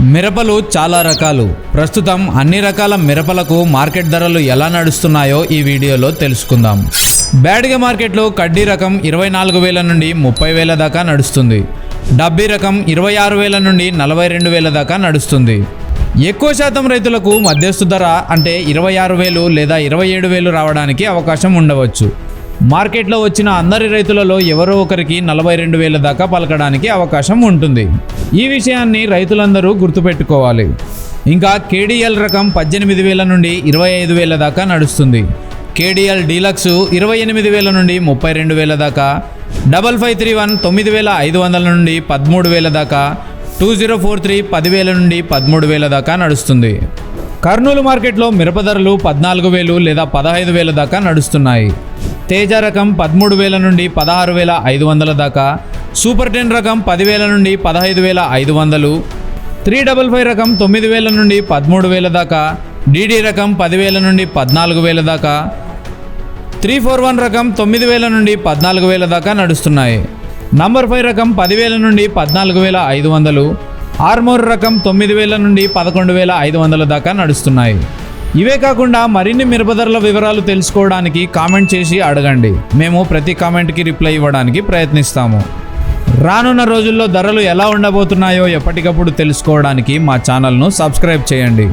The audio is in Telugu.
మిరపలు చాలా రకాలు. ప్రస్తుతం అన్ని రకాల మిరపలకు మార్కెట్ ధరలు ఎలా నడుస్తున్నాయో ఈ వీడియోలో తెలుసుకుందాం. బ్యాడిగ మార్కెట్లో కడ్డీ రకం ఇరవై నాలుగు వేల నుండి ముప్పై వేల దాకా నడుస్తుంది. డబ్బీ రకం ఇరవై ఆరు వేల నుండి నలభై రెండు వేల దాకా నడుస్తుంది. ఎక్కువ శాతం రైతులకు మధ్యస్థు ధర అంటే ఇరవై ఆరు వేలు లేదా ఇరవై ఏడు వేలు రావడానికి అవకాశం ఉండవచ్చు. మార్కెట్లో వచ్చిన అందరి రైతులలో ఎవరో ఒకరికి నలభై రెండు వేల దాకా పలకడానికి అవకాశం ఉంటుంది. ఈ విషయాన్ని రైతులందరూ గుర్తుపెట్టుకోవాలి. ఇంకా కేడిఎల్ రకం పద్దెనిమిది వేల నుండి ఇరవై ఐదు వేల దాకా నడుస్తుంది. కేడిఎల్ డీలక్స్ ఇరవై ఎనిమిది వేల నుండి ముప్పై రెండు వేల దాకా డబల్ ఫైవ్ త్రీ వన్ తొమ్మిది వేల ఐదు వందల నుండి పదమూడు వేల దాకా టూ జీరో ఫోర్ త్రీ పదివేల నుండి పదమూడు వేల దాకా నడుస్తుంది. కర్నూలు మార్కెట్లో మిరప ధరలు పద్నాలుగు వేలు లేదా పదహైదు వేల దాకా నడుస్తున్నాయి. తేజ రకం పదమూడు వేల నుండి పదహారు వేల ఐదు వందల దాకా సూపర్ టెన్ రకం పదివేల నుండి పదహైదు వేల ఐదు వందలు త్రీ డబల్ ఫైవ్ రకం తొమ్మిది వేల నుండి పదమూడు వేల దాకా డీడీ రకం పదివేల నుండి పద్నాలుగు వేల దాకా త్రీ ఫోర్ వన్ రకం తొమ్మిది వేల నుండి పద్నాలుగు వేల దాకా నడుస్తున్నాయి. నంబర్ ఫైవ్ రకం పదివేల నుండి పద్నాలుగు వేల ఐదు వందలు ఆర్మోర్ రకం తొమ్మిది వేల నుండి పదకొండు వేల ఐదు వందల దాకా నడుస్తున్నాయి. ఇవే కాకుండా మరిన్ని మిరపధరల వివరాలు తెలుసుకోవడానికి కామెంట్ చేసి అడగండి. మేము ప్రతి కామెంట్కి రిప్లై ఇవ్వడానికి ప్రయత్నిస్తాము. రానున్న రోజుల్లో ధరలు ఎలా ఉండబోతున్నాయో ఎప్పటికప్పుడు తెలుసుకోవడానికి మా ఛానల్ను సబ్స్క్రైబ్ చేయండి.